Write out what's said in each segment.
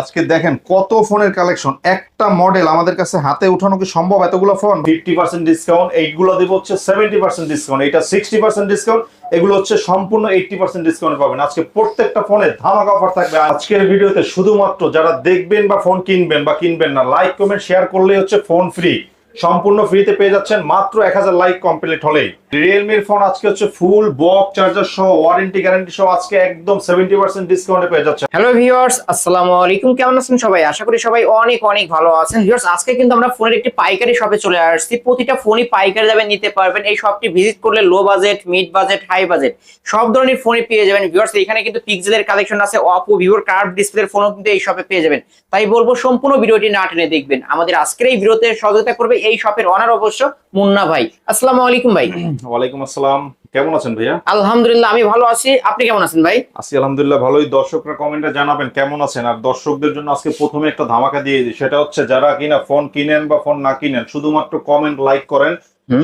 আজকে দেখেন কত ফোনের কালেকশন। একটা মডেল আমাদের কাছে হাতে উঠানো কি সম্ভব? এতগুলো ফোন? ফিফটি পার্সেন্ট ডিসকাউন্ট, এইগুলো দেবো হচ্ছে সেভেন্টি পার্সেন্ট ডিসকাউন্ট। এটা সিক্সটি পার্সেন্ট ডিসকাউন্ট, এগুলো হচ্ছে সম্পূর্ণ এইটটি পার্সেন্ট ডিসকাউন্ট পাবেন। আজকে প্রত্যেকটা ফোনে ধামাকা অফার থাকবে। আজকের ভিডিওতে শুধুমাত্র যারা দেখবেন বা ফোন কিনবেন বা কিনবেন না লাইক কমেন্ট শেয়ার করলেই হচ্ছে ফোন ফ্রি সম্পূর্ণ ফ্রিতে পেয়ে যাচ্ছেন মাত্র এক হাজার লাইক কমপ্লিট হলেই। রিয়েলমির ফোন আজকে হচ্ছে ফুল বক চার্জার সহ ওয়ারেন্টি গ্যারান্টি সহ আজকে একদম সেভেন্টি পার্সেন্ট ডিসকাউন্টে পেয়ে যাচ্ছেন। হ্যালো ভিউয়ার্স আসসালামু আলাইকুম। কেমন আছেন সবাই? আশা করি সবাই অনেক অনেক ভালো আছেন। ভিউয়ার্স আজকে কিন্তু আমরা ফোনের একটি পাইকারি শপে চলে আসছি। প্রতিটা ফোনই পাইকারি দামে নিতে পারবেন। এই শপটি ভিজিট করলে low budget mid budget high budget সব ধরনের ফোনই পেয়ে যাবেন। ভিউয়ার্স এখানে কিন্তু পিক্সেলের কালেকশন আছে। অপো ভিভোর কার্ভ ডিসপ্লের ফোনও কিন্তু এই শপে পেয়ে যাবেন। তাই বলব, সম্পূর্ণ ভিডিওটি না টেনে দেখবেন। আমাদের আজকের এই ভিডিওতে সহযোগিতা করবে এই শপের অনার অবশ্য মুন্না ভাই। আসসালামু আলাইকুম ভাই। ওয়ালাইকুম আসসালাম। কেমন আছেন ভাইয়া? আলহামদুলিল্লাহ আমি ভালো আছি। আপনি কেমন আছেন ভাই? আছি আলহামদুলিল্লাহ ভালোই। দর্শকরা কমেন্টে জানাবেন কেমন আছেন। আর দর্শকদের জন্য আজকে প্রথমে একটা ধামাকা দিয়ে দিই। সেটা হচ্ছে যারা কিনা ফোন কিনেন বা ফোন না কিনেন শুধুমাত্র কমেন্ট লাইক করেন।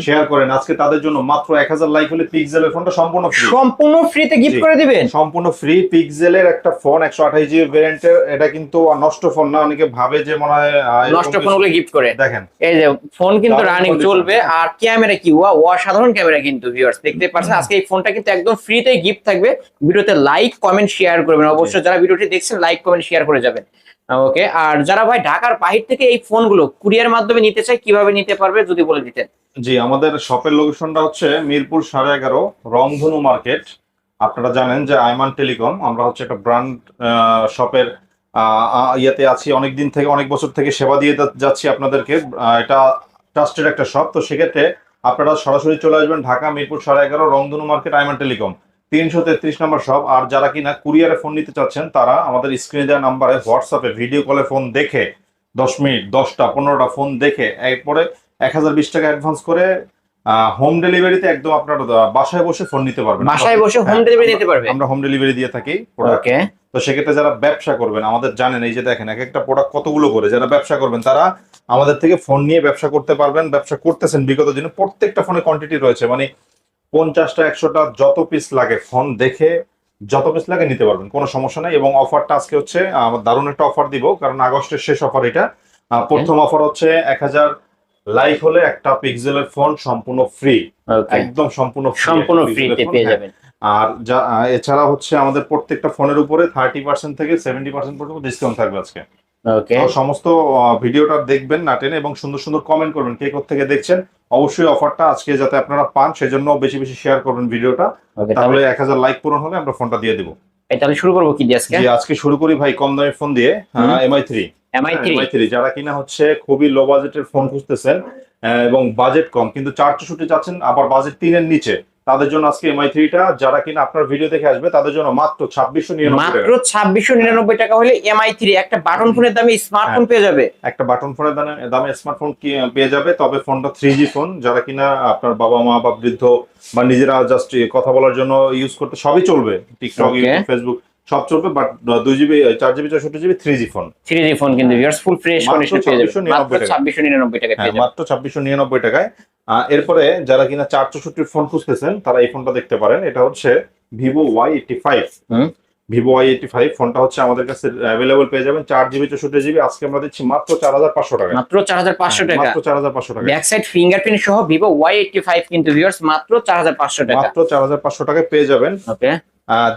শেয়ার করেন। আজকে তাদের জন্য মাত্র এক হাজার লাইক হলে পিক্সেলের ফোনটা সম্পূর্ণ ফ্রি সম্পূর্ণ ফ্রিতে গিফট করে দিবেন? সম্পূর্ণ ফ্রি পিক্সেলের একটা ফোন একশো আঠাশ জিবি ভ্যারিয়েন্টের এটা কিন্তু নষ্ট ফোন না। অনেকে ভাবে যে মনে হয় নষ্ট কিছু- ফোনগুলো গিফট করে। দেখেন। এই যে ফোন কিন্তু রানিং চলবে। আর ক্যামেরা কি? ওয়া অসাধারণ ক্যামেরা কিন্তু ভিউয়ার্স দেখতে পাচ্ছেন আজকে এই ফোনটা কিন্তু একদম ফ্রিতে গিফট থাকবে। ভিডিওতে লাইক কমেন্ট শেয়ার করবেন। অবশ্যই যারা ভিডিওটি দেখছেন লাইক কমেন্ট শেয়ার করে যাবেন। ওকে আর যারা ভাই ঢাকার বাহির থেকে এই ফোনগুলো কুরিয়ার মাধ্যমে নিতে চায় কীভাবে নিতে পারবে যদি বলে দিতেন? জি, আমাদের শপের লোকেশনটা হচ্ছে মিরপুর সাড়ে এগারো, রংধনু মার্কেট আপনারা জানেন যে আইমান টেলিকম, আমরা হচ্ছে একটা ব্র্যান্ড শপের ইয়েতে আছি অনেক দিন থেকে, অনেক বছর থেকে সেবা দিয়ে যাচ্ছি আপনাদেরকে। এটা ট্রাস্টেড একটা শপ তো সেক্ষেত্রে আপনারা সরাসরি চলে আসবেন ঢাকা, মিরপুর সাড়ে এগারো, রংধনু মার্কেট আইমান টেলিকম। তিনশো তেত্রিশ নম্বর শপ আর যারা কিনা কুরিয়ারে ফোন নিতে চাচ্ছেন, তারা আমাদের স্ক্রিনে দেওয়া নাম্বারে হোয়াটসঅ্যাপে ভিডিও কলে ফোন দেখে, দশ মিনিট, দশটা, পনেরোটা ফোন দেখে, এরপরে এক হাজার বিশ টাকা অ্যাডভান্স করে হোম ডেলিভারিতে একদম আপনার বাসায় বসে ফোন নিতে পারবেন। বাসায় বসে হোম হ্যাঁ, ডেলিভারি নিতে পারবে। আমরা হোম ডেলিভারি দিয়ে থাকি। ওকে তো সেক্ষেত্রে যারা ব্যবসা করবেন আমাদের জানেন এই যে দেখেন এক একটা প্রোডাক্ট কতগুলো করে যারা ব্যবসা করবেন তারা আমাদের থেকে ফোন নিয়ে ব্যবসা করতে পারবেন ব্যবসা করতেছেন বিগত দিনে প্রত্যেকটা ফোনে কোয়ান্টিটি রয়েছে। মানে পঞ্চাশটা একশোটা যত পিস লাগে ফোন দেখে যত পিস লাগে নিতে পারবেন কোনো সমস্যা নেই। এবং অফারটা আজকে হচ্ছে আমার দারুণ একটা অফার দিব কারণ আগস্টের শেষ অফার এটা। প্রথম অফার হচ্ছে এক হাজার লাইক হলে একটা পিক্সেলের ফোন সম্পূর্ণ ফ্রি একদম সম্পূর্ণ সম্পূর্ণ ফ্রিতে পেয়ে। যাবেন। আর যা এছাড়া হচ্ছে আমাদের প্রত্যেকটা ফোনের উপরে থার্টি পার্সেন্ট থেকে সেভেন্টি পার্সেন্ট পর্যন্ত ডিসকাউন্ট থাকবে আজকে। সমস্ত ভিডিওটা দেখবেন না টেনে এবং সুন্দর সুন্দর কমেন্ট করবেন কে থেকে দেখছেন অবশ্যই অফারটা আজকে যাতে আপনারা পান সেজন্য বেশি বেশি শেয়ার করবেন ভিডিওটা। তাহলে এক হাজার লাইক পূরণ হলে আমরা ফোনটা দিয়ে দিব। তাহলে শুরু করব কি দিয়ে আজকে? আজকে শুরু করি ভাই কম দামের ফোন দিয়ে। এমআই থ্রি এমআই থ্রি যারা কিনা হচ্ছে খুবই লো বাজেটের ফোন খুঁজতেছেন এবং বাজেট কম কিন্তু চার শুটে চাচ্ছেন আবার বাজেট তিনের নিচে। তাদের জন্য আজকে এমআই থ্রিটা যারা কিনা আপনার ভিডিও দেখে আসবে তাদের জন্য মাত্র ছাব্বিশশো নিরানব্বই মাত্র ছাব্বিশশো নিরানব্বই টাকা হলে এমআই থ্রি একটা বাটন ফোনের দামে স্মার্টফোন পেয়ে যাবে। একটা বাটন ফোনের দামে দামে স্মার্টফোন পেয়ে যাবে তবে ফোনটা থ্রি জি ফোন যারা কিনা আপনার বাবা মা বা বৃদ্ধ বা নিজেরা জাস্ট কথা বলার জন্য ইউজ করতে সবই চলবে। টিকটক. ইউটিউব ফেসবুক সব চলবে বাট দুই জিবি চার জিবি চৌষট্টি GB three G phone three G phone কিন্তু ভিউয়ার্স ফুল ফ্রেশ পেয়ে 2699 মাত্র ছাব্বিশশো নিরানব্বই টাকা হ্যাঁ মাত্র ছাব্বিশশো নিরানব্বই টাকায়। এরপরে যারা কিনা চার চৌষট্টির ফোন খুঁজতেছেন তারা এই ফোনটা দেখতে পারেন। এটা হচ্ছে Vivo Y eighty five. Vivo Y eighty five ফোনটা হচ্ছে আমাদের কাছে অ্যাভেলেবল পেয়ে যাবেন। চার জিবি চৌষট্টি জিবি আজকে আমরা দিচ্ছি মাত্র চার হাজার পাঁচশো টাকা মাত্র চার হাজার পাঁচশো টাকা। মাত্র চার হাজার পাঁচশো টাকা ব্যাক সাইড ফিঙ্গারপ্রিন্ট সহ ভিভো ওয়াই এইটটি ফাইভ কিন্তু ভিউয়ার্স মাত্র চার হাজার পাঁচশো টাকা। মাত্র চার হাজার পাঁচশো টাকায় পেয়ে যাবেন। ওকে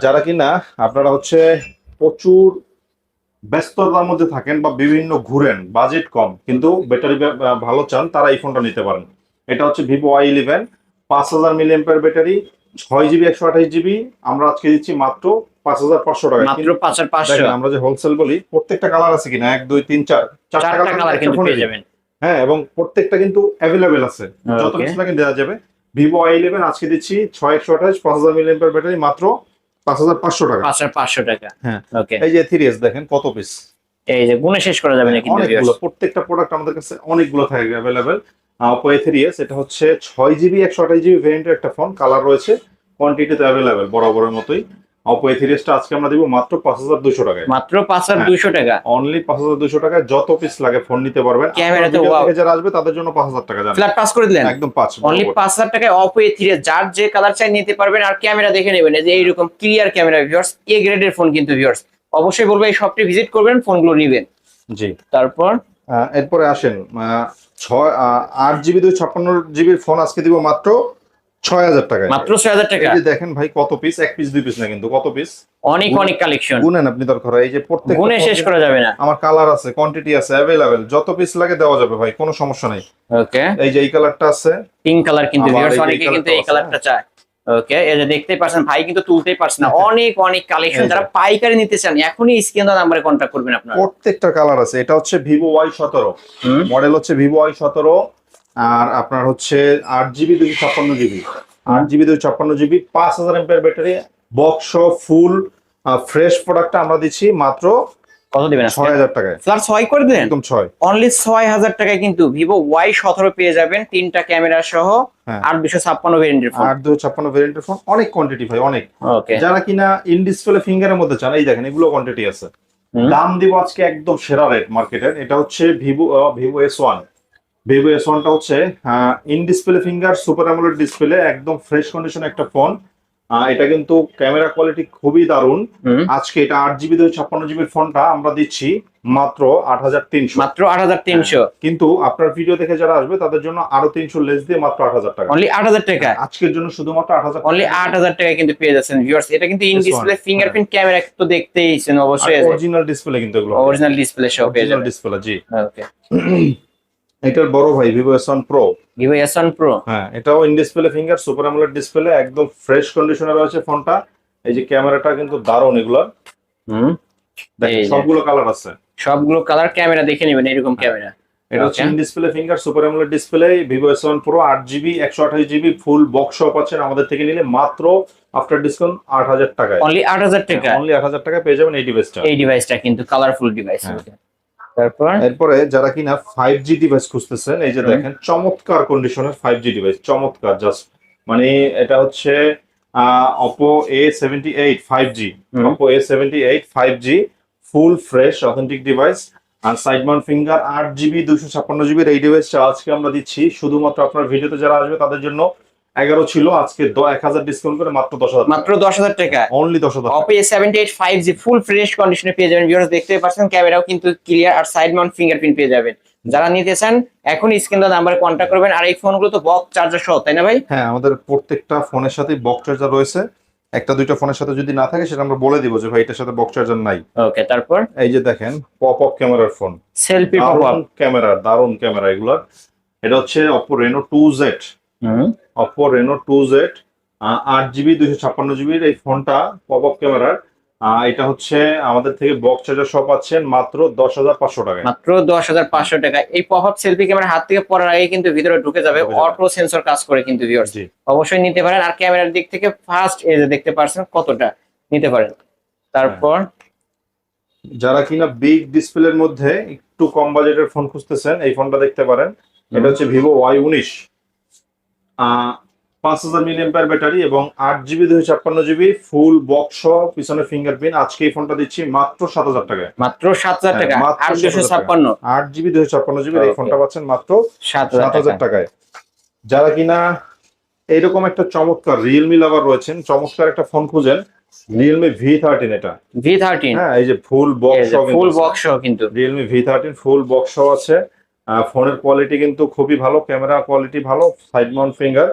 যারা কিনা আপনারা হচ্ছে প্রচুর ব্যস্ততার মধ্যে থাকেন বা বিভিন্ন ঘুরেন বাজেট কম কিন্তু ব্যাটারি ভালো চান তারা এই ফোনটা নিতে পারেন। এটা হচ্ছে ভিভো ওয়াই ইলেভেন পাঁচ হাজার মিলিয়াম্পের ব্যাটারি ছয় জিবি একশো আঠাশ জিবি আমরা আজকে দিচ্ছি মাত্র পাঁচ হাজার পাঁচশো টাকা। মাত্র পাঁচ হাজার পাঁচশো। আমরা যে হোলসেল বলি প্রত্যেকটা কালার আছে কিনা এক দুই তিন চার চারটা কালার কিন্তু পেয়ে যাবেন। হ্যাঁ এবং প্রত্যেকটা কিন্তু অ্যাভেলেবেল আছে। যত. কিছু লাগে দেওয়া যাবে। ভিভো আই ইলেভেন আজকে দিচ্ছি ছয় একশো আঠাশ পাঁচ হাজার মিলিয়াম্পের ব্যাটারি মাত্র পাঁচ হাজার পাঁচশো টাকা। পাঁচ হাজার পাঁচশো টাকা। হ্যাঁ। ওকে এই যে থ্রিএস দেখেন কত পিস এই যে গুণে শেষ করা যাবে না কিন্তু অনেকগুলো প্রত্যেকটা প্রোডাক্ট আমাদের কাছে অনেকগুলো থাকে অ্যাভেলেবেল ওপো এ থ্রিএস এটা হচ্ছে ছয় জিবি একশো আঠাশ জিবি ভেরিয়েন্টের একটা ফোন কালার রয়েছে কোয়ান্টিটিতে অ্যাভেলেবেল বরাবরের মতোই। ওপো এ থ্রিএসটা আজকে আমরা দিব মাত্র পাঁচ হাজার দুশো টাকায়। মাত্র পাঁচ হাজার হ্যাঁ। দুইশো টাকা। অনলি পাঁচ হাজার দুশো টাকায় যত পিস লাগে ফোন নিতে পারবেন। ক্যামেরাতে যারা আসবে তাদের জন্য পাঁচ হাজার টাকা ফ্ল্যাট পাস করে দিলেন? একদম পাঁচ অনলি পাঁচ হাজার টাকায় অপো এ থ্রি যার যে কালার চাই নিতে পারবেন আর ক্যামেরা দেখে নেবেন। এই যে এইরকম ক্লিয়ার ক্যামেরা ভিউয়ার্স এ গ্রেডের ফোন কিন্তু ভিউয়ার্স অবশ্যই বলব এই শপটি ভিজিট করবেন ফোনগুলো নিবেন। জি। তারপর? এরপরে আসেন ছয় আট জিবি দুই ছাপ্পান্ন জিবির ফোন আজকে দিব মাত্র ছয় হাজার টাকায়। মাত্র ছয় হাজার টাকা? দেখেন ভাই কত পিস এক পিস দুই পিস না কিন্তু কত পিস অনেক অনেক কালেকশন গুনেন আপনি দরকার এই যে প্রত্যেক শেষ করা যাবে না। আমার কালার আছে কোয়ান্টিটি আছে যত পিস লাগে দেওয়া যাবে ভাই কোনো সমস্যা নেই। ওকে এই যে এই কালারটা আছে। পিঙ্ক কালার কিন্তু ভিউয়ার্স এই অনেকে কিন্তু এই কালারটা চায়। ওকে এই যে দেখতেই পাচ্ছেন ভাই কিন্তু তুলতেই পারছেন না। অনেক অনেক কালেকশন যারা পাইকারি নিতে চান এখনই স্ক্রিন নাম্বারে কন্ট্যাক্ট করবেন আপনারা। প্রত্যেকটা কালার আছে। এটা হচ্ছে ভিভো ওয়াই সতেরো। মডেল হচ্ছে ভিভো ওয়াই সতেরো। আর আপনার হচ্ছে আট জিবি দুইশো ছাপ্পান্ন জিবি আট জিবি দুইশো ছাপ্পান্ন জিবি পাঁচ হাজার এমপের ব্যাটারি বক্স ফুল ফ্রেশ প্রোডাক্টটা আমরা দিচ্ছি মাত্র কত দিবেন ছয় টাকায়। করে একদম অনলি ছয় হাজার টাকায় কিন্তু পেয়ে যাবেন তিনটা ক্যামেরা সহ হ্যাঁ। ভেরিয়েন্টের ফোন আট দুশো ছাপ্পান্ন ভেরিয়েন্টের ফোন অনেক কোয়ান্টিটি ভাই অনেক। যারা কিনা ইন ডিসপ্লে ফিঙ্গারের মধ্যে চান এই দেখেন এগুলো কোয়ান্টিটি আছে। হুম। দাম দিব আজকে একদম সেরা রেট মার্কেটের এটা হচ্ছে ভিভো এস ওয়ানটা হচ্ছে in display finger super AMOLED display একদম ফ্রেশ কন্ডিশন একটা ফোন এটা কিন্তু ক্যামেরা কোয়ালিটি খুবই দারুণ। হুম। আজকে এটা আট জিবি দুই ছাপ্পান্ন জিবির ফোনটা আমরা দিচ্ছি মাত্র আট হাজার তিনশো। মাত্র আট হাজার তিনশো। কিন্তু আপনার ভিডিও দেখে যারা আসবে তাদের জন্য আরও তিনশো লেস দিয়ে মাত্র আট হাজার টাকা। অনলি আট হাজার টাকা। আজকের জন্য শুধুমাত্র আট হাজার অনলি আট হাজার টাকা কিন্তু পেয়ে যাচ্ছেন ভিউয়ার্স এটা কিন্তু ইন ডিসপ্লে ফিঙ্গারপ্রিন্ট ক্যামেরা তো দেখতেইছেন অবশ্যই অরিজিনাল ডিসপ্লে কিন্তু এগুলো। অরিজিনাল ডিসপ্লে সহ পেয়ে যাবেন ডিসপ্লে জি। ওকে এটার বড় ভাই Vivo S one pro Vivo S one pro হ্যাঁ এটাও in display finger super AMOLED display একদম ফ্রেশ কন্ডিশনে রয়েছে ফোনটা। এই যে ক্যামেরাটা কিন্তু দারুণ এগুলো হুম। সবগুলো কালার আছে। সবগুলো কালার ক্যামেরা দেখে নেবেন এরকম ক্যামেরা এটা হচ্ছে. In display finger super AMOLED display Vivo S one pro আট জিবি একশো আঠাশ জিবি ফুল বক্স পাচ্ছেন আমাদের থেকে নিলে মাত্র আফটার ডিসকাউন্ট আট হাজার টাকায়। অনলি আট হাজার টাকা। অনলি আট হাজার টাকায় পেয়ে যাবেন এই ডিভাইসটা এই ডিভাইসটা কিন্তু কালারফুল ডিভাইস হ্যাঁ। তারপর? এরপরে যারা কিনা ফাইভ জি ডিভাইস খুঁজতেছেন এই যে দেখেন চমৎকার কন্ডিশনের ফাইভ জি ডিভাইস চমৎকার জাস্ট মানে এটা হচ্ছে Oppo A seventy eight five G Oppo A seventy eight five G full fresh authentic device R side mount finger আট জিবি দুশো ছাপ্পান্ন জিবির এই ডিভাইসটা আজকে আমরা দিচ্ছি। শুধুমাত্র আপনার ভিডিওতে যারা আসবে তাদের জন্য এগারো ছিল আজকে এক হাজার ডিসকাউন্ট করে মাত্র দশ হাজার মাত্র দশ হাজার টাকা। অনলি দশ হাজার Oppo seventy eight five G full fresh কন্ডিশনে পেয়ে যাবেন। ভিউয়ার্স দেখতে পাচ্ছেন ক্যামেরাও কিন্তু ক্লিয়ার আর সাইড মাউন্ট ফিঙ্গারপ্রিন্ট পেয়ে যাবেন। যারা নিতে চান এখন স্ক্রিন নাম্বারে কন্ট্যাক্ট করবেন। আর এই ফোনগুলো তো বক্স চার্জার সহ তাই না ভাই? হ্যাঁ আমাদের প্রত্যেকটা ফোনের সাথে বক্স চার্জার রয়েছে। একটা দুইটা ফোনের সাথে যদি না থাকে সেটা আমরা বলে দিব যে ভাই এটার সাথে বক্স চার্জার নাই। ওকে তারপর? এই যে দেখেন পপ আপ ক্যামেরার ফোন সেলফি পপ দারুণ ক্যামেরা দারুণ ক্যামেরা এগুলার। এটা হচ্ছে two Z hmm Oppo Reno two Z আট জিবি দুইশো ছাপ্পান্ন জিবির এই ফোনটা পপ আপ ক্যামেরার এটা হচ্ছে আমাদের থেকে বক্স চার্জার সব পাচ্ছেন মাত্র দশ হাজার পাঁচশো টাকায়। মাত্র দশ হাজার পাঁচশো টাকা। এই পপ আপ সেলফি ক্যামেরা হাত থেকে পড়ার আগে কিন্তু ভিতরে ঢুকে যাবে। অটো সেন্সর কাজ করে কিন্তু অবশ্যই নিতে পারেন। আর ক্যামেরার দিক থেকে ফার্স্ট যে দেখতে পারছেন কতটা নিতে পারেন। তারপর যারা কিনা বিগ ডিসপ্লের মধ্যে একটু কম বাজেটের ফোন খুঁজতেছেন এই ফোনটা দেখতে পারেন। এটা হচ্ছে ভিভো ওয়াই উনিশ। পাঁচ হাজার মিলিয়াম্পার ব্যাটারি এবং আট জিবি দুই ছাপ্পান্ন জিবি ফুল বক্স পিছনে ফিঙ্গারপ্রিন্ট আজকে এই ফোনটা দিচ্ছি মাত্র সাত হাজার টাকায়। মাত্র সাত হাজার হ্যাঁ, টাকা। আট ছাপ্পান্ন। আট জিবি দুই ছাপ্পান্ন জিবি এই ফোনটা পাচ্ছেন মাত্র সাত হাজার টাকায়। যারা কিনা এইরকম একটা চমৎকার রিয়েলমি লাভার রয়েছেন চমৎকার একটা ফোন খুঁজেন রিয়েলমি ভি থার্টিন এটা। ভি থার্টিন হ্যাঁ এই যে ফুল বক্স ফুল বক্স কিন্তু Realme V thirteen full box আছে। ফোনের কোয়ালিটি কিন্তু খুবই ভালো ক্যামেরা কোয়ালিটি ভালো সাইড মাউন্ট ফিঙ্গার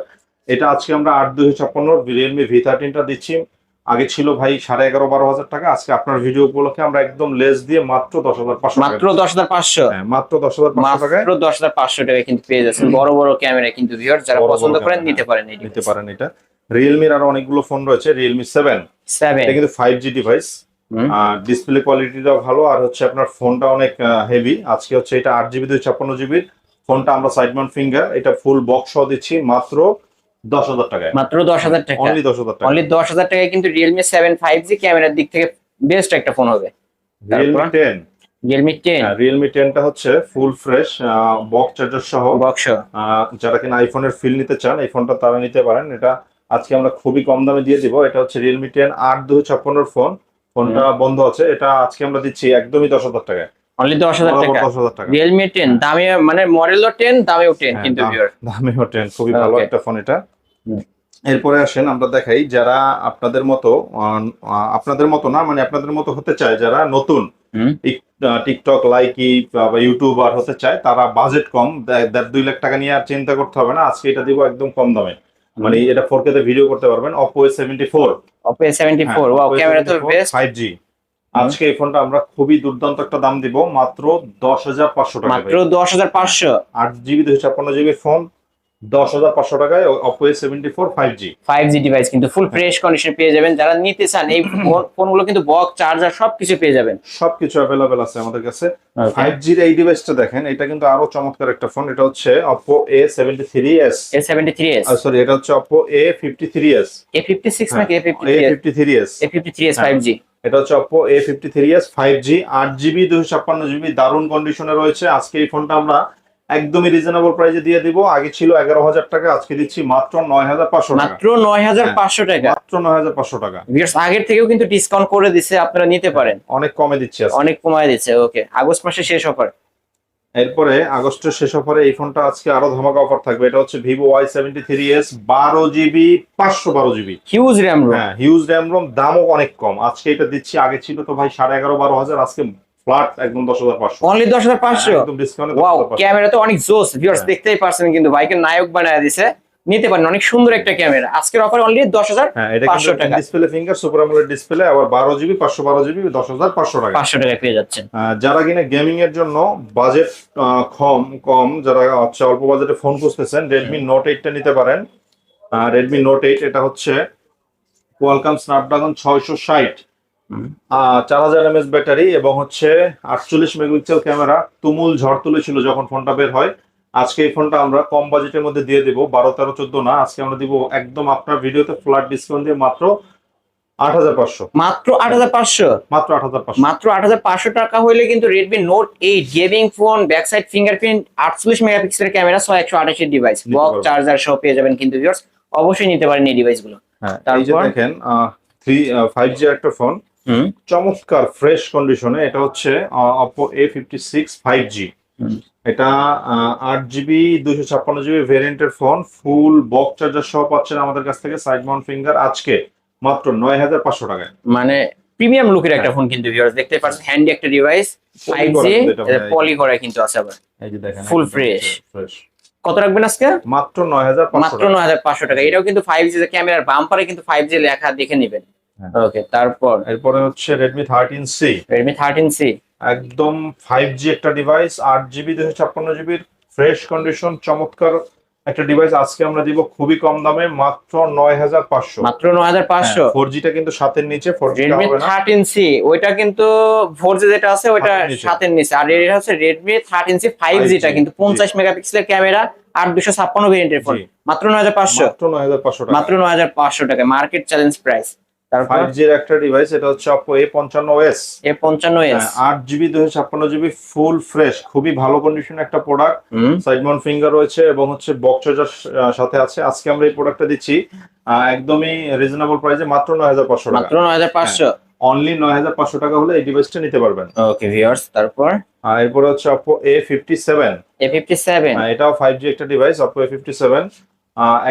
এটা আজকে আমরা আট দুই ছাপ্পান্ন রিয়েলমি ভি থার্টিনটা দিচ্ছি। আগে ছিল ভাই সাড়ে এগারো বারো হাজার টাকা আজকে আপনার ভিডিও উপলক্ষে আমরা একদম লেস দিয়ে মাত্র দশ হাজার পাঁচশো মাত্র দশ হাজার পাঁচশো? হ্যাঁ মাত্র দশ হাজার পাঁচশো মাত্র দশ হাজার পাঁচশো টাকা কিন্তু পেয়ে যাচ্ছেন বড় বড় ক্যামেরা কিন্তু ভিউয়ার যারা পছন্দ করেন নিতে পারেন নিতে পারেন এটা। রিয়েলমির আরও অনেকগুলো ফোন রয়েছে রিয়েলমি সেভেন সেভেন এটা কিন্তু ফাইভ জি ডিভাইস ডিসপ্লে কোয়ালিটিটাও ভালো আর হচ্ছে আপনার ফোনটা অনেক হেভি আজকে হচ্ছে এটা আট জিবি দুই ছাপ্পান্ন জিবির ফোনটা আমরা সাইড মাউন্ট ফিঙ্গার এটা ফুল বক্স সহ দিচ্ছি মাত্র দশ হাজার টাকায়। মাত্র দশ হাজার টাকা। অনলি দশ হাজার টাকা। অনলি দশ হাজার টাকায় কিন্তু রিয়েলমি সেভেন ফাইভ জি ক্যামেরার দিক থেকে বেস্ট একটা ফোন হবে। Realme? Ten Realme ten Realme টেনটা হচ্ছে ফুল ফ্রেশ বক্স চার্জার সহ। বক্স যারা কিনা আইফোনের ফিল নিতে চান এই ফোনটা তারা নিতে পারেন। এটা আজকে আমরা খুবই কম দামে দিয়ে দিব। এটা হচ্ছে রিয়েলমি টেন আট দুই ছাপ্পান্নর ফোন ফোনটা বন্ধ আছে এটা আজকে আমরা দিচ্ছি একদমই দশ হাজার টাকায়। অনলি দশ হাজার টাকা। দশ হাজার টাকা। রিয়েলমি টেন দামে মানে মডেলও টেন দামেও টেন কিন্তু ভিউয়ার দামেও টেন খুবই ভালো একটা ফোন এটা। এরপরে আসেন আমরা দেখাই যারা আপনাদের মতো আপনাদের মতো না মানে আপনাদের মতো হতে চায় যারা নতুন টিকটক লাইকি বা ইউটিউবার হতে চায় তারা বাজেট কম দেড় দুই লাখ টাকা নিয়ে আর চিন্তা করতে হবে না আজকে এটা দিব একদম কম দামে। মানে এটা 4K তে ভিডিও করতে পারবেন। Seventy four Oppo A74 wow camera তো বেস্ট ফাইভ জি আজকে এই ফোনটা আমরা খুবই দুর্দান্ত একটা দাম দিব মাত্র দশ হাজার পাঁচশো টাকা মাত্র দশ হাজার পাঁচশো। আট জিবি দুশো ছাপ্পান্ন জিবি ফোন দশ হাজার পাঁচশো টাকায় five G five G device কিন্তু ফুল ফ্রেশ কন্ডিশন পেয়ে যাবেন। যারা নিতে চান এই ফোনগুলো কিন্তু বক্স চার্জার সবকিছু পেয়ে যাবেন। সবকিছু আছে আমাদের কাছে। এই ডিভাইসটা দেখেন এটা কিন্তু আরও চমৎকার একটা ফোন এটা হচ্ছে Oppo A seventy three S A73s sorry এটা হচ্ছে Oppo A fifty three S A56 নাকি এ A53s fifty three S A53s হ্যাঁ। 5G এটা হচ্ছে দারুণ কন্ডিশনে রয়েছে। আজকে এই ফোনটা আমরা একদমই রিজনেবল প্রাইসে দিয়ে দিব। আগে ছিল এগারো হাজার টাকা আজকে দিচ্ছি মাত্র নয় হাজার পাঁচশো মাত্র নয় হাজার পাঁচশো টাকা। মাত্র নয় হাজার পাঁচশো টাকা। আগের থেকেও কিন্তু ডিসকাউন্ট করে দিছে আপনারা নিতে পারেন। অনেক কমে দিচ্ছে অনেক কমায় দিচ্ছে ওকে আগস্ট মাসে শেষ অফার এরপরে আগস্টের শেষ অফারে এই ফোনটা আজকে আরও ধামাকা অফার থাকবে। এটা হচ্ছে Vivo Y seventy three S বারো জিবি পাঁচশো বারো জিবি হিউজ র্যাম রোম হ্যাঁ হিউজ র্যাম রোম দামও অনেক কম। আজকে এটা দিচ্ছি আগে ছিল তো ভাই সাড়ে এগারো বারো হাজার আজকে ফ্ল্যাট একদম অনলি একদম ডিসকাউন্ট ওয়াও ক্যামেরা তো অনেক জোস। ভিউয়ার্স হ্যাঁ। দেখতেই পারছেন কিন্তু বাইকের নায়ক বানায় নিতে পারেন অনেক সুন্দর একটা ক্যামেরা। আজকের অফার অনলি দশ হাজার হ্যাঁ এটা 500 টাকা। ডিসপ্লে ফিঙ্গার সুপার ডিসপ্লে আবার বারো জিবি পাঁচশো বারো জিবি টাকা। পেয়ে যাচ্ছেন। যারা কিনা গেমিং এর জন্য বাজেট কম কম যারা হচ্ছে অল্প বাজেটে ফোন খুঁজতেছেন রেডমি নোট এইটটা নিতে পারেন। রেডমি নোট এইট এটা হচ্ছে কোয়ালকাম স্ন্যাপড্রাগন ছয়শো ষাট। হুম। চার হাজার এমএস ব্যাটারি এবং হচ্ছে আটচল্লিশ মেগাপিক্সেল ক্যামেরা তুমুল ঝড় তুলেছিল যখন ফোনটা বের হয়। আজকে এই ফোনটা আমরা কম বাজেটের মধ্যে দিয়ে দেবো বারো তেরো চোদ্দ না আজকে আমরা দিব একদম আপনার ভিডিওতে ফ্ল্যাট ডিসকাউন্ট দিয়ে মাত্র আট হাজার পাঁচশো। মাত্র আট হাজার পাঁচশো? মাত্র আট হাজার পাঁচশো। মাত্র আট হাজার পাঁচশো টাকা হইলে কিন্তু Redmi Note eight gaming phone back side fingerprint আটচল্লিশ মেগাপিক্সেলের ক্যামেরা ছয় একশো আঠাশের ডিভাইস পারবেন। চার্জার সহ পেয়ে যাবেন কিন্তু অবশ্যই নিতে পারেন এই ডিভাইসগুলো হ্যাঁ তারপর? দেখেন থ্রি ফাইভ জি একটা ফোন চমৎকার ফ্রেশ কন্ডিশনে এটা হচ্ছে Oppo A fifty six five G এটা আট জিবি দুশো ছাপ্পান্ন জিবি ভেরিয়েন্টের ফোন ফুল বক্স চার্জার সহ পাচ্ছেন আমাদের কাছ থেকে সাইড মাউন্ট ফিঙ্গার আজকে মাত্র নয় হাজার পাঁচশো টাকায়। মানে প্রিমিয়াম লুকের একটা ফোন কিন্তু ভিউয়ার্স দেখতে পাচ্ছেন হ্যান্ডি একটা ডিভাইস ফাইভ জি কিন্তু পলি করা কিন্তু আছে আবার। এই যে দেখেন Full fresh। ফ্রেশ কত রাখবেন আজকে? মাত্র নয় হাজার পাঁচশো মাত্র নয় হাজার পাঁচশো টাকা। এটাও কিন্তু ফাইভ জি ক্যামেরার বাম্পারে কিন্তু ফাইভ জি লেখা দেখে নেবেন। হ্যাঁ। ওকে তারপর? এরপরে হচ্ছে সি রেডমি থার্টিন সি একদম ফাইভ জি একটা ডিভাইস আট জিবি দুশো ছাপ্পান্ন জিবির ফ্রেশ কন্ডিশন চমৎকার একটা ডিভাইস আজকে আমরা দিব খুবই কম দামে মাত্র নয় হাজার পাঁচশো। মাত্র নয় হাজার পাঁচশো? ফোর জিটা কিন্তু সাতের নিচে ফোর জি রেডমি হবে না। থার্টিন সি ওইটা কিন্তু ফোর জি যেটা আছে ওইটা সাতের নিচে। নিচে। আর এটা হচ্ছে ফাইভ জিটা 5G, কিন্তু পঞ্চাশ মেগাপিক্সেলের ক্যামেরা আর দুশো ছাপ্পান্ন ভেরিয়েন্টের ফোন মাত্র নয় হাজার পাঁচশো। মাত্র নয় হাজার পাঁচশো টাকা। মাত্র নয় হাজার পাঁচশো টাকা। মার্কেট চ্যালেঞ্জ প্রাইস তারপর? একটা ডিভাইস এটা হচ্ছে ফুল ফ্রেশ খুবই ভালো কন্ডিশন একটা প্রোডাক্ট সাইড মাউন্ট ফিঙ্গার রয়েছে এবং হচ্ছে বক্স চার্জার সাথে আছে। আজকে আমরা এই প্রোডাক্টটা দিচ্ছি একদমই রিজনেবল প্রাইসে মাত্র নয় হাজার পাঁচশো টাকা। মাত্র অনলি পাঁচশো? টাকা হলে এই ডিভাইসটা নিতে পারবেন। ওকে ভিউয়ার্স তারপর? আর এরপরে হচ্ছে সেভেন এটাও একটা ডিভাইস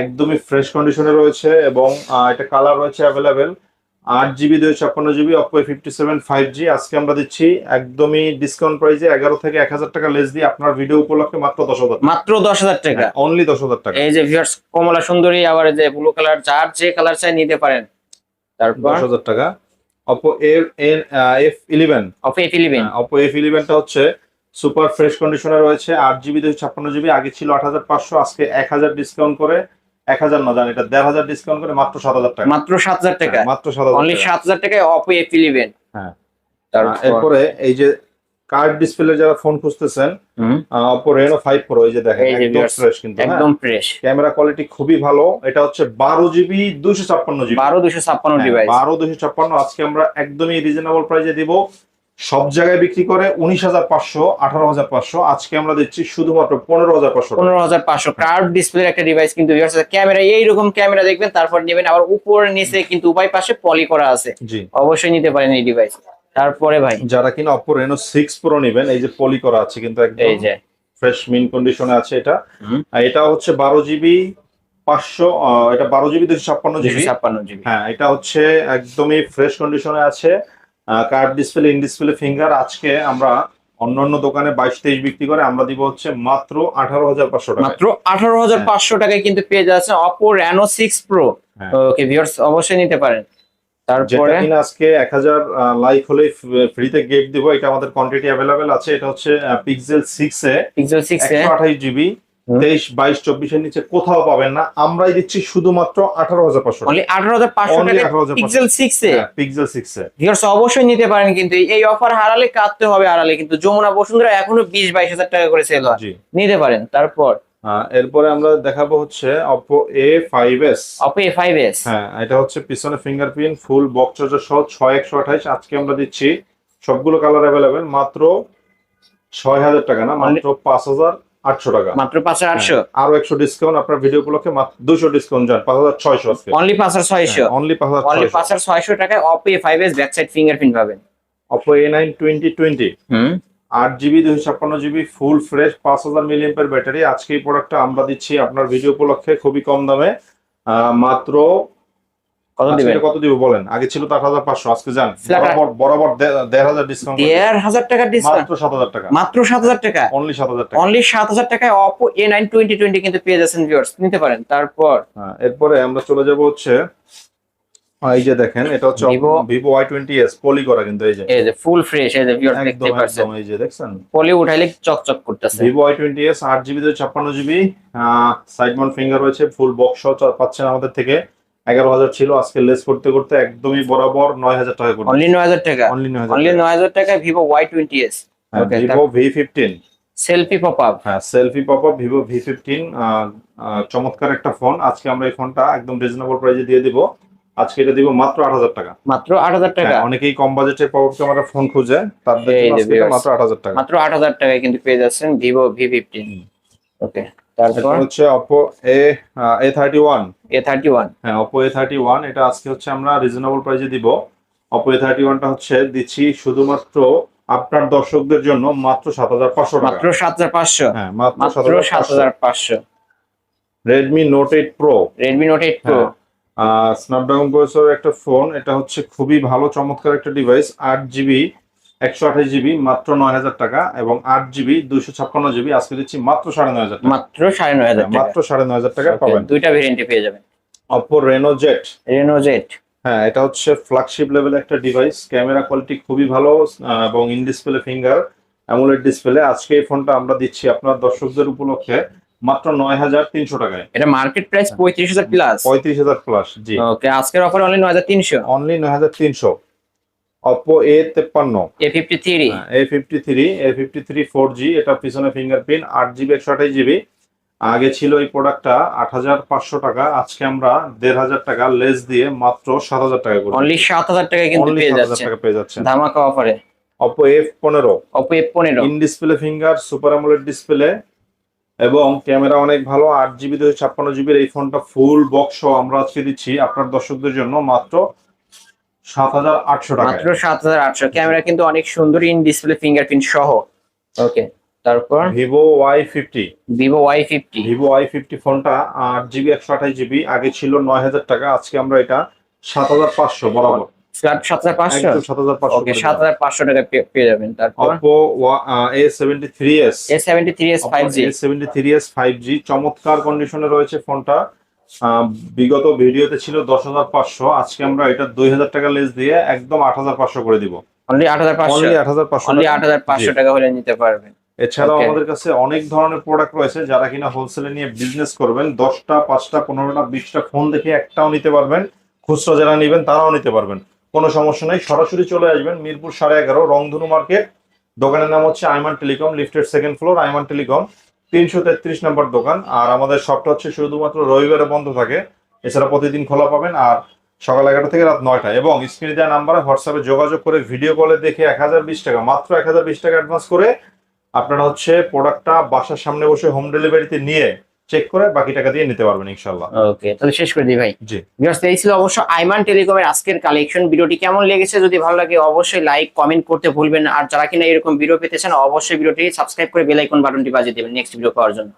একদমই ফ্রেশ কন্ডিশনে রয়েছে এবং এটা কালার রয়েছে অ্যাভেলেবেল আট জিবি দুই ছাপ্পান্ন GB Oppo fifty seven five G আজকে আমরা দিচ্ছি একদমই ডিসকাউন্ট প্রাইসে এগারো থেকে এক হাজার টাকা লেস দিয়ে আপনার ভিডিও উপলক্ষে মাত্র দশ হাজার মাত্র দশ হাজার টাকা? অনলি দশ হাজার টাকা। এই যে ভিউয়ার্স কমলা সুন্দরী আবার এই যে ব্লু কালার যার যে কালার চাই নিতে পারেন। তারপর? দশ হাজার টাকা। Oppo F eleven of F eleven Oppo F ইলেভেনটা হচ্ছে সুপার ফ্রেশ কন্ডিশনে রয়েছে আট জিবি দুই ছাপ্পান্ন জিবি। আগে ছিল আট হাজার পাঁচশো আজকে এক হাজার ডিসকাউন্ট করে এক হাজার না জানি এটা দেড় হাজার ডিসকাউন্ট করে মাত্র সাত হাজার টাকা। মাত্র সাত হাজার টাকা? হ্যাঁ, মাত্র সাত হাজার অনলি টাকা। সাত হাজার টাকায় অপো এফ ইলেভেন হ্যাঁ। এরপরে এই যে কার্ড ডিসপ্লে যারা ফোন খুঁজতেছেন অপো রেনো ফাইভ প্রো এই যে দেখেন একদম ফ্রেশ কিন্তু একদম ফ্রেশ ক্যামেরা কোয়ালিটি খুবই ভালো এটা হচ্ছে বারো জিবি দুশো ছাপ্পান্ন জিবি বারো দুশো ছাপ্পান্ন ডিভাইস বারো দুশো ছাপ্পান্ন আজকে আমরা একদমই রিজনেবল প্রাইসে দিব। সব জায়গায় বিক্রি করে উনিশ হাজার পাঁচশো আঠারো হাজার পাঁচশো। আজকে আমরা দিচ্ছি শুধুমাত্র পনেরো হাজার পাঁচশো পনেরো হাজার পাঁচশো। কার্ভ ডিসপ্লে একটা ডিভাইস কিন্তু ক্যামেরা এইরকম ক্যামেরা দেখবেন তারপর নেবেন। আবার উপর নিচে কিন্তু উভয় পাশে পলি করা আছে। জি। অবশ্যই নিতে পারেন এই ডিভাইস তারপরে ভাই। যারা কিনা অপো রেনো সিক্স প্রো নেবেন এই যে পলি করা আছে কিন্তু একদম এই যে। ফ্রেশ মিন কন্ডিশনে আছে এটা। এটা হচ্ছে বারো জিবি পাঁচশো এটা বারো জিবি দুশো ছাপ্পান্ন জিবি। ছাপ্পান্ন জিবি। হ্যাঁ এটা হচ্ছে একদমই ফ্রেশ কন্ডিশনে আছে। Curved display in display finger আজকে আমরা অন্যান্য দোকানে বাইশ তেইশ বিক্রি করে আমরা দিব হচ্ছে মাত্র আঠারো হাজার পাঁচশো টাকা মাত্র আঠারো হাজার পাঁচশো টাকায় কিন্তু পেয়ে যাচ্ছে অপো রেনো সিক্স প্রো হ্যাঁ। ওকে ভিউয়ার্স অবশ্যই নিতে পারেন তারপরে আজকে এক হাজার লাইক হলে ফ্রিতে গিফট দিব এটা আমাদের কোয়ান্টিটি অ্যাভেলেবেল আছে এটা হচ্ছে Pixel six A Pixel six A আঠাইশ জিবি। তেইশ বাইশ চব্বিশের নিচে কোথাও পাবেন না। আমরাই দিচ্ছি শুধুমাত্র আঠারো হাজার পাঁচশো আঠারো হাজার পাঁচশো Only টাকা 18,500 Pixel six A. Pixel six A. অবশ্যই নিতে পারেন কিন্তু এই অফার হারালে কাটতে হবে হারালে। কিন্তু যমুনা বসুন্ধরা এখনও বিশ বাইশ হাজার টাকা করে সেল হয়। নিতে পারেন তারপর? আহ, এরপরে আমরা দেখাবো হচ্ছে Oppo A five S Oppo A five S হ্যাঁ এটা হচ্ছে পিছনে ফিঙ্গারপ্রিন্ট ফুল বক্স চার্জার সহ ছয় একশো আঠাইশ। আজকে আমরা দিচ্ছি সবগুলো কালার অ্যাভেলেবেল মাত্র ছয় হাজার টাকা না মাত্র পাঁচ হাজার আটশো টাকা। মাত্র পাঁচ হাজার আটশো? হ্যাঁ, আরও একশো ডিসকাউন্ট আপনার ভিডিও উপলক্ষে দুশো ডিসকাউন্ট যান পাঁচ হাজার ছয়শো অনলি পাঁচ হাজার ছয়শো? অনলি পাঁচ হাজার অনলি পাঁচ হাজার ছয়শো টাকায় Oppo A five S fingerprint পাবেন। Oppo A nine twenty twenty hmm. আট জিবি দুশো ছাপ্পান্ন জিবি ফুল ফ্রেশ পাঁচ হাজার ব্যাটারি আজকে এই প্রোডাক্টটা আমরা দিচ্ছি আপনার ভিডিও উপলক্ষে খুবই কম দামে। মাত্র কত দিবেন কত দিব বলেন? আগে ছিল তো আজকে বরাবর বরাবর ডিসকাউন্ট ডিসকাউন্ট মাত্র টাকা। মাত্র টাকা? অনলি সাত হাজার টাকা। অনলি টাকায় কিন্তু পেয়ে যাচ্ছেন ভিউয়ার্স নিতে পারেন তারপর? হ্যাঁ, এরপরে আমরা চলে যাব হচ্ছে এই যে দেখেন এটা হচ্ছে Vivo- পলি করা কিন্তু এই যে। এই যে ফুল ফ্রেশ এই যে ভিউয়ার্স দেখতে পাচ্ছেন। এই যে দেখছেন? পলি উঠাইলে চকচক করতেছে। জিবি ছাপ্পান্ন জিবি সাইড মাউন্ট ফিঙ্গার রয়েছে ফুল বক্স পাচ্ছেন আমাদের থেকে। এগারো হাজার ছিল আজকে লেস করতে করতে একদমই বরাবর নয় হাজার টাকা করে অনলি নয় হাজার টাকা? অনলি নয় হাজার টাকায় Vivo Y twenty S Vivo V fifteen selfie pop up হ্যাঁ selfie pop up Vivo V fifteen চমৎকার একটা ফোন আজকে আমরা এই ফোনটা একদম রিজনেবল প্রাইসে দিয়ে দিব। আজকে এটা দিব মাত্র আট হাজার টাকা। মাত্র আট হাজার টাকা? হ্যাঁ, অনেকেই কম বাজেটের পপ ক্যামেরা ফোন খুঁজে তার। মাত্র আট হাজার টাকা। মাত্র আট হাজার টাকায় কিন্তু পেয়ে যাচ্ছেন ভিভো ভি ফিফটিন। ওকে তারপর? হচ্ছে এ থার্টি ওয়ান হ্যাঁ এটা আজকে হচ্ছে আমরা রিজনেবল প্রাইসে দিব। হচ্ছে দিচ্ছি শুধুমাত্র আপনার দর্শকদের জন্য মাত্র সাত হাজার পাঁচশো টাকা। মাত্র সাত হাজার পাঁচশো। হ্যাঁ মাত্র মাত্র সাত সাত হাজার পাঁচশো। Redmi Note eight pro Redmi Note eight pro Snapdragon প্রসেসরের একটা ফোন এটা হচ্ছে খুবই ভালো চমৎকার একটা ডিভাইস আট জিবি একশো আঠাশ জিবি মাত্র নয় হাজার টাকা এবং আট জিবি দুইশো ছাপ্পান্ন জিবি। আজকে দিচ্ছি মাত্র সাড়ে নয় হাজার মাত্র সাড়ে নয় হাজার হ্যাঁ, মাত্র সাড়ে নয় হাজার টাকা পাবেন। দুইটা ভেরিয়েন্টে পেয়ে যাবেন। Oppo Reno Z Reno Z হ্যাঁ এটা হচ্ছে ফ্ল্যাগশিপ লেভেল একটা ডিভাইস ক্যামেরা কোয়ালিটি খুবই ভালো এবং in display finger AMOLED display আজকে এই ফোনটা আমরা দিচ্ছি আপনার দর্শকদের উপলক্ষে মাত্র নয় হাজার তিনশো টাকায়। এটা মার্কেট প্রাইস পঁয়ত্রিশ হাজার প্লাস পঁয়ত্রিশ হাজার প্লাস জি। ওকে আজকের অফার অনলি নয় হাজার তিনশো। অনলি নয় হাজার তিনশো। অপো এ তেপ্পান্ন A fifty three A fifty three A fifty three four G এটা পিছনে ফিঙ্গারপ্রিন্ট আট জিবি একশো আঠাশ জিবি আগে ছিল এই প্রোডাক্টটা আট হাজার পাঁচশো টাকা আজকে আমরা দেড় হাজার টাকা লেস দিয়ে মাত্র সাত হাজার টাকা করে অনলি সাত হাজার টাকায় কিন্তু পেয়ে যাচ্ছে। টাকা পেয়ে যাচ্ছেন। ধামাকা অফারে অপো এফ পনেরো অপো এফ পনেরো in display finger super AMOLED display এবং ক্যামেরা অনেক ভালো আট জিবি দুশো ছাপ্পান্ন জিবির এই ফোনটা ফুল বক্স আমরা আজকে দিচ্ছি আপনার দর্শকদের জন্য। মাত্র সাত হাজার আটশো টাকা মাত্র সাত হাজার আটশো। ক্যামেরা কিন্তু অনেক সুন্দর ইন ডিসপ্লে ফিঙ্গারপ্রিন্ট সহ। ওকে তারপর? Vivo Y fifty Vivo Y fifty Vivo Y fifty ফোনটা আট জিবি একশো আঠাশ জিবি আগে ছিল নয় হাজার টাকা আজকে আমরা এটা সাত হাজার পাঁচশো বরাবর। ফ্ল্যাট সাত হাজার পাঁচশো? একদম সাত হাজার পাঁচশো ওকে সাত হাজার পাঁচশো টাকা পে- পেয়ে যাবেন। তারপর? G seventy three S five G চমৎকার কন্ডিশনে রয়েছে ফোনটা। বিগত ভিডিওতে ছিল দশ হাজার পাঁচশো। আজকে আমরা এটা দুই হাজার টাকা লেস দিয়ে একদম আট হাজার পাঁচশো করে দিব। অনলি আট হাজার পাঁচশো? আট হাজার পাঁচশো আট হাজার পাঁচশো টাকা হলে নিতে পারবেন এছাড়াও আমাদের কাছে অনেক ধরনের প্রোডাক্ট রয়েছে যারা কিনা হোলসেলে নিয়ে বিজনেস করবেন দশটা পাঁচটা পনেরোটা বিশটা ফোন দেখে একটাও নিতে পারবেন খুচরা যারা নেবেন তারাও নিতে পারবেন। কোনো সমস্যা নেই সরাসরি চলে আসবেন মিরপুর সাড়ে এগারো রংধনু মার্কেট দোকানের নাম হচ্ছে Aiman telecom lifted second floor Aiman telecom. তিনশো তেত্রিশ নম্বর দোকান। আর আমাদের শপটা হচ্ছে শুধুমাত্র রবিবারে বন্ধ থাকে। এছাড়া প্রতিদিন খোলা পাবেন আর সকাল এগারোটা থেকে রাত নয়টা এবং স্ক্রিনে দেওয়া নাম্বারে হোয়াটসঅ্যাপে যোগাযোগ করে ভিডিও কলে দেখে এক হাজার বিশ টাকা, মাত্র এক হাজার বিশ টাকা অ্যাডভান্স করে আপনারা হচ্ছে প্রোডাক্টটা বাসার সামনে বসে হোম ডেলিভারিতে নিয়ে চেক করে বাকি টাকা দিয়ে নিতে পারবেন ইনশাল্লাহ ওকে তাহলে শেষ করে দিই ভাই। জি। ভিউয়ার্স এই ছিল অবশ্য আইমান টেলিকমের আজকের কালেকশন ভিডিওটি কেমন লেগেছে যদি ভালো লাগে অবশ্যই লাইক কমেন্ট করতে ভুলবেন না। আর যারা কিনা এরকম ভিডিও পেতে চান অবশ্যই ভিডিওটি সাবস্ক্রাইব করে বেল আইকন বাটনটি বাজিয়ে দেবেন। নেক্সট ভিডিও পাওয়ার জন্য।